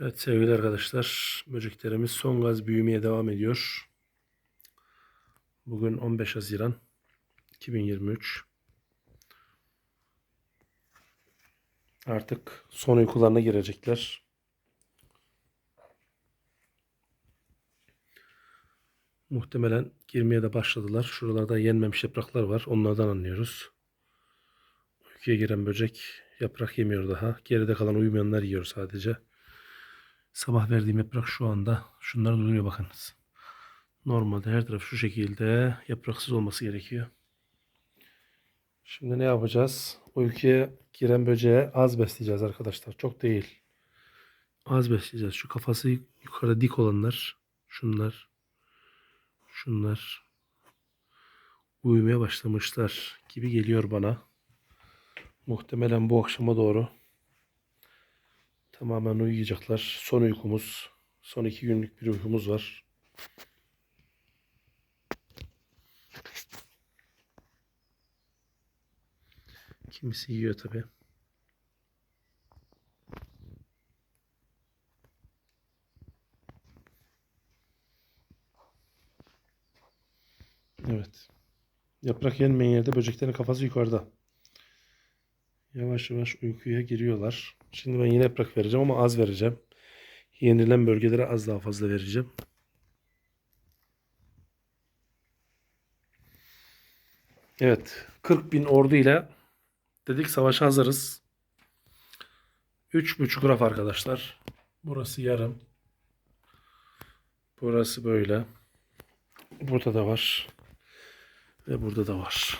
Evet sevgili arkadaşlar, böceklerimiz son gaz büyümeye devam ediyor. Bugün 15 Haziran 2023. Artık son uykularına girecekler. Muhtemelen girmeye de başladılar. Şuralarda yenmemiş yapraklar var. Onlardan anlıyoruz. Uykuya giren böcek yaprak yemiyor daha. Geride kalan uyumayanlar yiyor sadece. Sabah verdiğim yaprak şu anda şunlar duruyor bakınız. Normalde her taraf şu şekilde yapraksız olması gerekiyor. Şimdi ne yapacağız? Uykuya giren böceğe az besleyeceğiz arkadaşlar. Çok değil. Az besleyeceğiz. Şu kafası yukarıda dik olanlar. Şunlar. Şunlar. Uyumaya başlamışlar gibi geliyor bana. Muhtemelen bu akşama doğru Tamamen uyuyacaklar. Son uykumuz. Son iki günlük bir uykumuz var. Kimisi yiyor tabi. Evet. Yaprak yenmeyen yerde böceklerin kafası yukarıda. Yavaş yavaş uykuya giriyorlar. Şimdi ben yine yaprak vereceğim ama az vereceğim. Yenilen bölgelere az daha fazla vereceğim. Evet. 40 bin ordu ile dedik savaşa hazırız. 3,5 raf arkadaşlar. Burası yarım. Burası böyle. Burada da var. Ve burada da var.